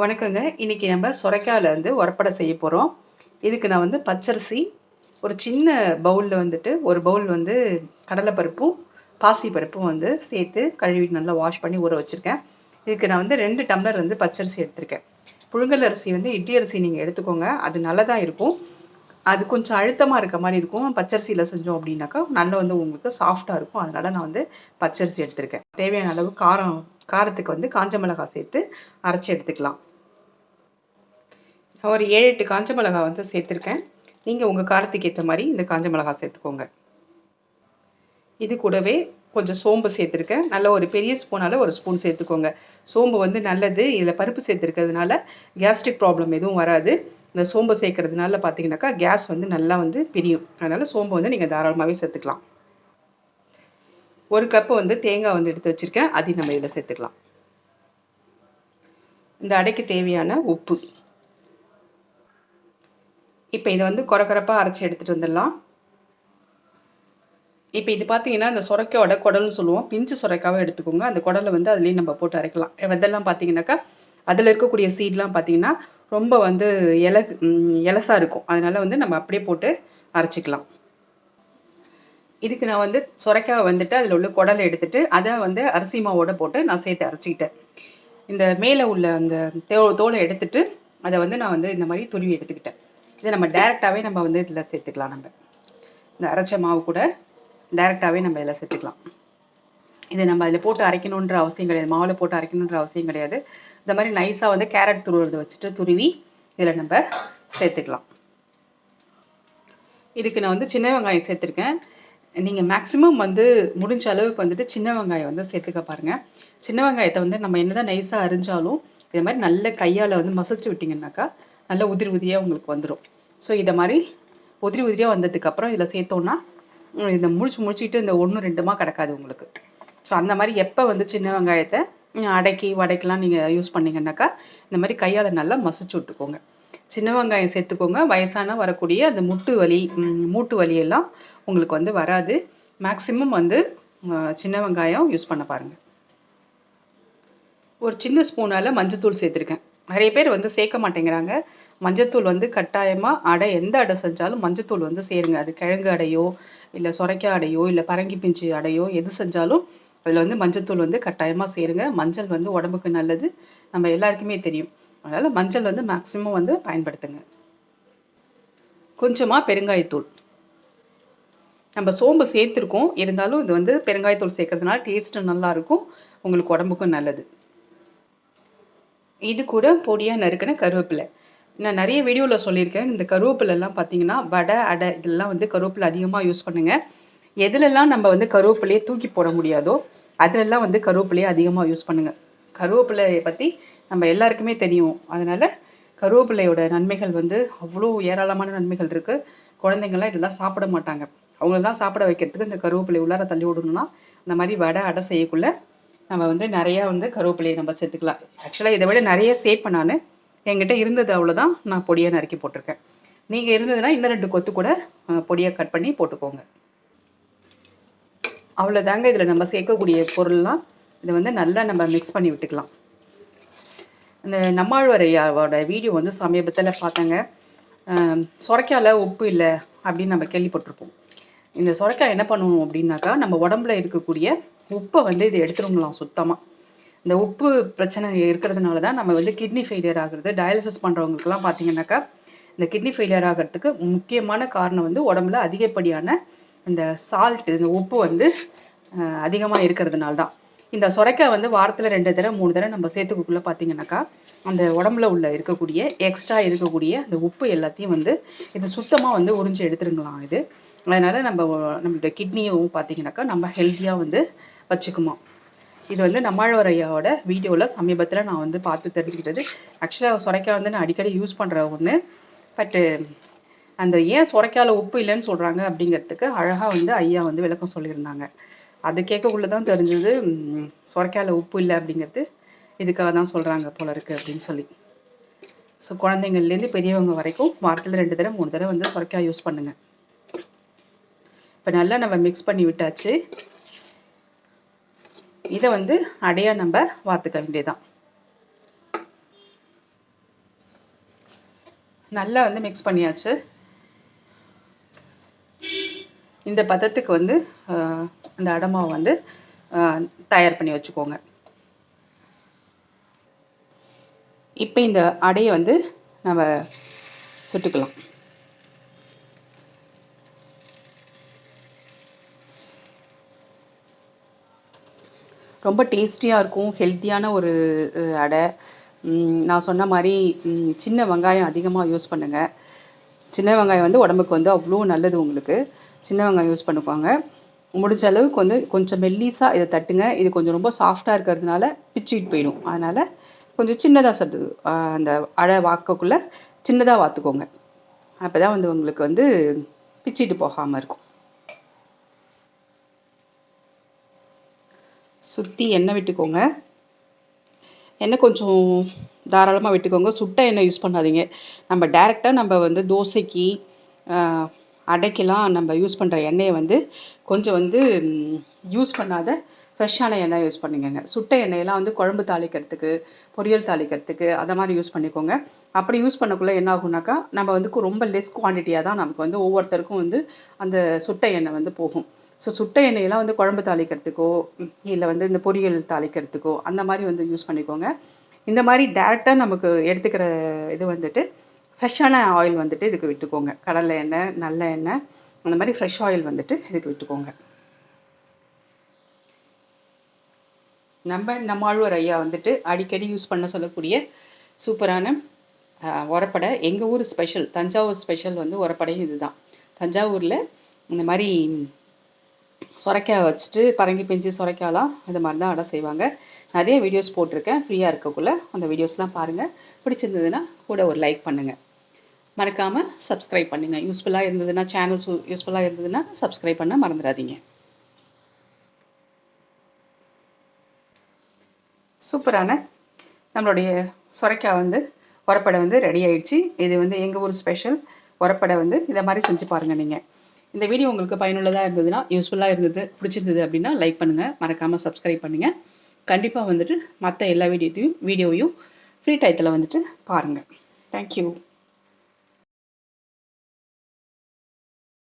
வணக்கங்க. இன்னைக்கு நம்ம சுரைக்காயில் வந்து உரப்படை செய்ய போகிறோம் இதுக்கு நான் வந்து பச்சரிசி ஒரு சின்ன பவுலில் வந்துட்டு ஒரு பவுல் வந்து கடலைப்பருப்பும் பாசி பருப்பும் வந்து சேர்த்து கழுவி நல்லா வாஷ் பண்ணி ஊற வச்சுருக்கேன். இதுக்கு நான் வந்து ரெண்டு டம்ளர் வந்து பச்சரிசி எடுத்திருக்கேன். புழுங்கல் அரிசி வந்து இட்லி அரிசி நீங்கள் எடுத்துக்கோங்க. அது நல்லதாக இருக்கும். அது கொஞ்சம் அழுத்தமாக இருக்க மாதிரி இருக்கும். பச்சரிசியில் செஞ்சோம் அப்படின்னாக்கா நல்லா வந்து உங்களுக்கு சாஃப்டாக இருக்கும். அதனால் நான் வந்து பச்சரிசி எடுத்திருக்கேன். தேவையான அளவு காரம் காரத்துக்கு வந்து காஞ்ச மிளகாய் சேர்த்து அரைச்சி எடுத்துக்கலாம். ஒரு ஏழு எட்டு காஞ்ச மிளகாய் வந்து சேர்த்துருக்கேன். நீங்கள் உங்கள் காரத்துக்கு ஏற்ற மாதிரி இந்த காஞ்ச மிளகாய் சேர்த்துக்கோங்க. இது கூடவே கொஞ்சம் சோம்பு சேர்த்துருக்கேன். நல்ல ஒரு பெரிய ஸ்பூனால் ஒரு ஸ்பூன் சேர்த்துக்கோங்க. சோம்பு வந்து நல்லது. இதில் பருப்பு சேர்த்துருக்கிறதுனால கேஸ்ட்ரிக் ப்ராப்ளம் எதுவும் வராது. இந்த சோம்பு சேர்க்கறதுனால பார்த்தீங்கன்னாக்கா கேஸ் வந்து நல்லா வந்து பிரியும். அதனால் சோம்பு வந்து நீங்கள் தாராளமாகவே சேர்த்துக்கலாம். ஒரு கப்பு வந்து தேங்காய் வந்து எடுத்து வச்சுருக்கேன். அதையும் நம்ம இதில் சேர்த்துக்கலாம். இந்த அடைக்கு தேவையான உப்பு. இப்போ இதை வந்து குறக்குறப்பாக அரைச்சி எடுத்துகிட்டு வந்துடலாம். இப்போ இது பார்த்தீங்கன்னா இந்த சுரைக்காயோட குடல்னு சொல்லுவோம். பிஞ்சு சுரைக்காவை எடுத்துக்கோங்க. அந்த குடலை வந்து அதுலேயும் நம்ம போட்டு அரைக்கலாம். இதெல்லாம் பார்த்தீங்கன்னாக்கா அதில் இருக்கக்கூடிய சீட்லாம் பார்த்தீங்கன்னா ரொம்ப வந்து இல இலசாக இருக்கும். அதனால் வந்து நம்ம அப்படியே போட்டு அரைச்சிக்கலாம். இதுக்கு நான் வந்து சுரைக்காவை வந்துட்டு அதில் உள்ள குடலை எடுத்துட்டு அதை வந்து அரிசி மாவோட போட்டு நான் சேர்த்து அரைச்சிக்கிட்டேன். இந்த மேலே உள்ள அந்த தோ தோலை எடுத்துட்டு அதை வந்து நான் வந்து இந்த மாதிரி துருவி எடுத்துக்கிட்டேன். இதை நம்ம டைரெக்டாகவே நம்ம வந்து இதில் சேர்த்துக்கலாம் நம்ம. இந்த அரைச்ச மாவு கூட டைரெக்டாகவே நம்ம இதில் சேர்த்துக்கலாம். இதை நம்ம அதில் போட்டு அரைக்கணுன்ற அவசியம் கிடையாது. மாவில் போட்டு அரைக்கணுன்ற அவசியம் கிடையாது. இந்த மாதிரி நைஸாக வந்து கேரட் துருவுறதை வச்சுட்டு துருவி இதில் நம்ம சேர்த்துக்கலாம். இதுக்கு நான் வந்து சின்ன வெங்காயம் சேர்த்துருக்கேன். நீங்கள் மேக்ஸிமம் வந்து முடிஞ்ச அளவுக்கு வந்துட்டு சின்ன வெங்காயம் வந்து சேர்த்துக்க பாருங்கள் சின்ன வெங்காயத்தை வந்து நம்ம என்னதான் நைஸாக அரிஞ்சாலும் இது மாதிரி நல்ல கையால் வந்து மசிச்சு விட்டிங்கன்னாக்கா நல்ல உதிரி உதிரியாக உங்களுக்கு வந்துடும் ஸோ இதை மாதிரி உதிரி உதிரியாக வந்ததுக்கப்புறம் இதில் சேர்த்தோன்னா இந்த முழிச்சு முழிச்சிட்டு இந்த ஒன்று ரெண்டுமா கிடக்காது உங்களுக்கு. ஸோ அந்த மாதிரி எப்போ வந்து சின்ன வெங்காயத்தை அடைக்கி வடைக்கெலாம் நீங்கள் யூஸ் பண்ணிங்கன்னாக்கா இந்த மாதிரி கையால் நல்லா மசிச்சு விட்டுக்கோங்க. சின்ன வெங்காயம் சேர்த்துக்கோங்க. வயசான வரக்கூடிய அந்த முட்டு வலி மூட்டு வலியெல்லாம் உங்களுக்கு வந்து வராது. மேக்ஸிமம் வந்து சின்ன வெங்காயம் யூஸ் பண்ண பாருங்கள் ஒரு சின்ன ஸ்பூனால் மஞ்சத்தூள் சேர்த்துருக்கேன். நிறைய பேர் வந்து சேர்க்க மாட்டேங்கிறாங்க. மஞ்சத்தூள் வந்து கட்டாயமாக அடை எந்த அடை செஞ்சாலும் மஞ்சத்தூள் வந்து சேருங்க. அது கிழங்கு அடையோ இல்லை சுரைக்காய் அடையோ இல்லை பரங்கி பிஞ்சு அடையோ எது செஞ்சாலும் அதில் வந்து மஞ்சத்தூள் வந்து கட்டாயமாக சேருங்க. மஞ்சள் வந்து உடம்புக்கு நல்லது. நம்ம எல்லாருக்குமே தெரியும். அதனால் மஞ்சள் வந்து மேக்ஸிமம் வந்து பயன்படுத்துங்க. கொஞ்சமாக பெருங்காயத்தூள். நம்ம சோம்பு சேர்த்துருக்கோம். இருந்தாலும் இது வந்து பெருங்காயத்தூள் சேர்க்கறதுனால டேஸ்ட்டு நல்லாயிருக்கும் உங்களுக்கு உடம்புக்கும் நல்லது. இது கூட பொடியாக நறுக்கின கருவேப்பிலை. நான் நிறைய வீடியோவில் சொல்லியிருக்கேன். இந்த கருவேப்பிலெல்லாம் பார்த்தீங்கன்னா வடை அடை இதெல்லாம் வந்து கருவேப்பிலை அதிகமாக யூஸ் பண்ணுங்கள் எதுலெல்லாம் நம்ம வந்து கருவேப்பிலையை தூக்கி போட முடியாதோ அதிலெல்லாம் வந்து கருவேப்பிலையை அதிகமாக யூஸ் பண்ணுங்கள் கருவேப்பிலையை பற்றி நம்ம எல்லாருக்குமே தெரியும். அதனால் கருவேப்பிலையோட நன்மைகள் வந்து அவ்வளோ ஏராளமான நன்மைகள் இருக்குது குழந்தைங்கள்லாம் இதெல்லாம் சாப்பிட மாட்டாங்க. அவங்களெல்லாம் சாப்பிட வைக்கிறதுக்கு இந்த கருவேப்பிலை உள்ளார தள்ளி விடணும்னா இந்த மாதிரி வடை அடை செய்யக்குள்ள நம்ம வந்து நிறையா வந்து கருவேப்பிலையை நம்ம சேர்த்துக்கலாம். ஆக்சுவலாக இதை விட நிறைய சேர்ப்பேன் நான். என்கிட்ட இருந்தது அவ்வளோதான் நான் பொடியாக நறுக்கி போட்டிருக்கேன். நீங்கள் இருந்ததுன்னா இன்னும் ரெண்டு கொத்து கூட பொடியாக கட் பண்ணி போட்டுக்கோங்க. அவ்வளோதாங்க இதில் நம்ம சேர்க்கக்கூடிய பொருள்லாம். இதை வந்து நல்லா நம்ம மிக்ஸ் பண்ணி விட்டுக்கலாம். இந்த நம்மாழ்வரையாவோட வீடியோ வந்து சமீபத்தில் பார்த்தேங்க. சுரைக்காயில் உப்பு இல்லை அப்படின்னு நம்ம கேள்விப்பட்டிருப்போம். இந்த சுரைக்காய் என்ன பண்ணணும் அப்படின்னாக்கா நம்ம உடம்புல இருக்கக்கூடிய உப்பை வந்து இது எடுத்துருங்களாம் சுத்தமாக இந்த உப்பு பிரச்சனை இருக்கிறதுனால தான் நம்ம வந்து கிட்னி ஃபெயிலியர் ஆகுறது. டயாலிசிஸ் பண்ணுறவங்களுக்குலாம் பார்த்தீங்கன்னாக்கா இந்த கிட்னி ஃபெயிலியர் ஆகிறதுக்கு முக்கியமான காரணம் வந்து உடம்புல அதிகப்படியான இந்த சால்ட் இந்த உப்பு வந்து அதிகமாக இருக்கிறதுனால தான் இந்த சுரைக்காய் வந்து வாரத்தில் ரெண்டு தடவை மூணு தடவை நம்ம சேர்த்துக்குள்ளே பார்த்தீங்கன்னாக்கா அந்த உடம்புல உள்ள இருக்கக்கூடிய எக்ஸ்ட்ரா இருக்கக்கூடிய அந்த உப்பு எல்லாத்தையும் வந்து இது சுத்தமாக வந்து உறிஞ்சி எடுத்துருங்களாம் இது. அதனால நம்ம நம்மளுடைய கிட்னியும் பார்த்தீங்கன்னாக்கா நம்ம ஹெல்த்தியாக வந்து வச்சுக்குமா. இது வந்து நம்மாழ்வார் ஐயாவோட வீடியோவில் சமீபத்தில் நான் வந்து பார்த்து தெரிஞ்சுக்கிட்டது. ஆக்சுவலாக சுரைக்காய் வந்து நான் அடிக்கடி யூஸ் பண்ணுற ஒன்று பட்டு அந்த ஏன் சுரைக்காயில் உப்பு இல்லைன்னு சொல்கிறாங்க அப்படிங்கிறதுக்கு அழகாக வந்து ஐயா வந்து விளக்கம் சொல்லியிருந்தாங்க. அது கேட்கக்குள்ள தான் தெரிஞ்சது சுரைக்காயில் உப்பு இல்லை அப்படிங்கிறது. இதுக்காக தான் சொல்கிறாங்க போல இருக்குது அப்படின்னு சொல்லி. ஸோ குழந்தைங்கள்லேருந்து பெரியவங்க வரைக்கும் வாரத்தில் ரெண்டு தடவை மூணு தடவை வந்து சுரைக்காய் யூஸ் பண்ணுங்கள் இப்போ நல்லா நம்ம மிக்ஸ் பண்ணி விட்டாச்சு. இதை வந்து அடையாக நம்ம வாத்துக்க வேண்டியதான் நல்லா வந்து மிக்ஸ் பண்ணியாச்சு. இந்த பதத்துக்கு வந்து ஆஹ், அடமாவை வந்து ஆஹ், தயார் பண்ணி வச்சுக்கோங்க. இப்போ இந்த அடையை வந்து நம்ம சுட்டுக்கலாம். ரொம்ப டேஸ்டியாக இருக்கும் ஹெல்த்தியான ஒரு அடை. நான் சொன்ன மாதிரி சின்ன வெங்காயம் அதிகமாக யூஸ் பண்ணுங்கள் சின்ன வெங்காயம் வந்து உடம்புக்கு வந்து அவ்வளோ நல்லது உங்களுக்கு. சின்ன வெங்காயம் யூஸ் பண்ணிக்கோங்க. முடிஞ்ச அளவுக்கு வந்து கொஞ்சம் மெல்லிஸாக இதை தட்டுங்க. இது கொஞ்சம் ரொம்ப சாஃப்டாக இருக்கிறதுனால பிச்சுக்கிட்டு போயிடும். அதனால் கொஞ்சம் சின்னதாக சட்டு அந்த அடை வாக்கக்குள்ளே சின்னதாக வாத்துக்கோங்க. அப்போ தான் வந்து உங்களுக்கு வந்து பிச்சிட்டு போகாமல் இருக்கும். சுற்றி எண்ணெய் விட்டுக்கோங்க. எண்ணெய் கொஞ்சம் தாராளமாக விட்டுக்கோங்க. சுட்ட எண்ணெய் யூஸ் பண்ணாதீங்க. நம்ம டைரெக்டாக நம்ம வந்து தோசைக்கு அடைக்கெல்லாம் நம்ம யூஸ் பண்ணுற எண்ணெயை வந்து கொஞ்சம் வந்து யூஸ் பண்ணாத ஃப்ரெஷ்ஷான எண்ணெய் யூஸ் பண்ணிக்கோங்க. சுட்ட எண்ணெயெல்லாம் வந்து குழம்பு தாளிக்கிறதுக்கு பொரியல் தாளிக்கிறதுக்கு அதை மாதிரி யூஸ் பண்ணிக்கோங்க. அப்படி யூஸ் பண்ணக்குள்ளே என்ன ஆகுனாக்கா நம்ம வந்து ரொம்ப லெஸ் குவான்டிட்டியாக தான் நமக்கு வந்து ஒவ்வொருத்தருக்கும் வந்து அந்த சுட்ட எண்ணெய் வந்து போகும். ஸோ சுட்ட எண்ணெயெல்லாம் வந்து குழம்பு தாளிக்கிறதுக்கோ இல்லை வந்து இந்த பொரியல் தாளிக்கிறதுக்கோ அந்த மாதிரி வந்து யூஸ் பண்ணிக்கோங்க. இந்த மாதிரி டேரெக்டாக நமக்கு எடுத்துக்கிற இது வந்துட்டு ஃப்ரெஷ்ஷான ஆயில் வந்துட்டு இதுக்கு விட்டுக்கோங்க. கடலை எண்ணெய் நல்ல எண்ணெய் அந்த மாதிரி ஃப்ரெஷ் ஆயில் வந்துட்டு இதுக்கு விட்டுக்கோங்க. நம்ம நம்மாழ்வார் ஐயா வந்துட்டு அடிக்கடி யூஸ் பண்ண சொல்லக்கூடிய சூப்பரான ஆஹ், உரப்படை. எங்கள் ஊர் ஸ்பெஷல் தஞ்சாவூர் ஸ்பெஷல் வந்து உரப்படையும் இதுதான். தஞ்சாவூரில் இந்த மாதிரி சுரைக்காய் வச்சுட்டு பரங்கி பிஞ்சு சுரைக்காயெலாம் இந்த மாதிரி தான் அடை செய்வாங்க. நிறைய வீடியோஸ் போட்டிருக்கேன். ஃப்ரீயாக இருக்கக்குள்ள அந்த வீடியோஸ்லாம் பாருங்கள் பிடிச்சிருந்ததுன்னா கூட ஒரு லைக் பண்ணுங்கள் மறக்காமல் சப்ஸ்கிரைப் பண்ணுங்கள் யூஸ்ஃபுல்லாக இருந்ததுன்னா சேனல்ஸ் யூஸ்ஃபுல்லாக இருந்ததுன்னா சப்ஸ்கிரைப் பண்ண மறந்துடாதீங்க. சூப்பரான நம்மளுடைய சுரைக்காய் வந்து உரப்படை வந்து ரெடி ஆயிடுச்சு. இது வந்து எங்கள் ஊர் ஸ்பெஷல் உரப்படை வந்து இதை மாதிரி செஞ்சு பாருங்கள் நீங்கள் இந்த வீடியோ உங்களுக்கு பயனுள்ளதாக இருந்ததுன்னா யூஸ்ஃபுல்லாக இருந்தது பிடிச்சிருந்தது அப்படின்னா லைக் பண்ணுங்கள் மறக்காமல் சப்ஸ்கிரைப் பண்ணுங்கள் கண்டிப்பாக வந்துட்டு மற்ற எல்லா வீடியோத்தையும் வீடியோவையும் ஃப்ரீ டயத்தில் வந்துட்டு பாருங்கள் தேங்க்யூ